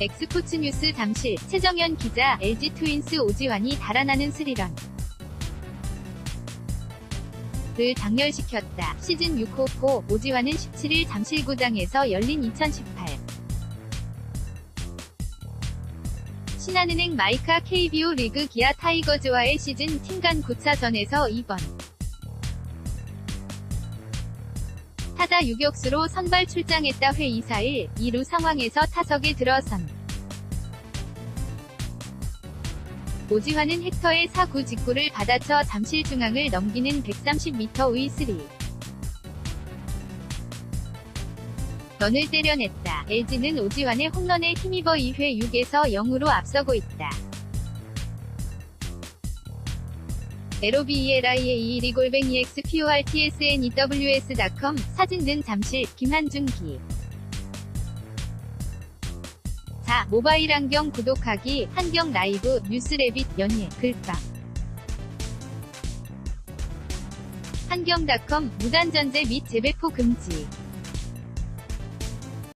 엑스포츠 뉴스 잠실 최정현 기자 LG 트윈스 오지환이 달아나는 스리런. 를 장렬시켰다. 시즌 6호 호 오지환은 17일 잠실구장에서 열린 2018 신한은행 마이카 KBO 리그 기아 타이거즈와의 시즌 팀간 9차전에서 2번 타자 유격수로 선발 출장했다 회 2, 4일 2루 상황에서 타석에 들어선 오지환은 헥터의 4구 직구를 받아쳐 잠실 중앙을 넘기는 130m의 3. 런을 때려냈다. LG는 오지환의 홈런에 힘입어 2회 6에서 0으로 앞서고 있다. LOBELIAE 리골뱅이 XPORTSNEWS.com 사진 등 잠실 김한준기. 자 모바일 안경 구독하기 한경 라이브 뉴스레빗 연예 글방 한경닷컴 무단전제 및 재배포 금지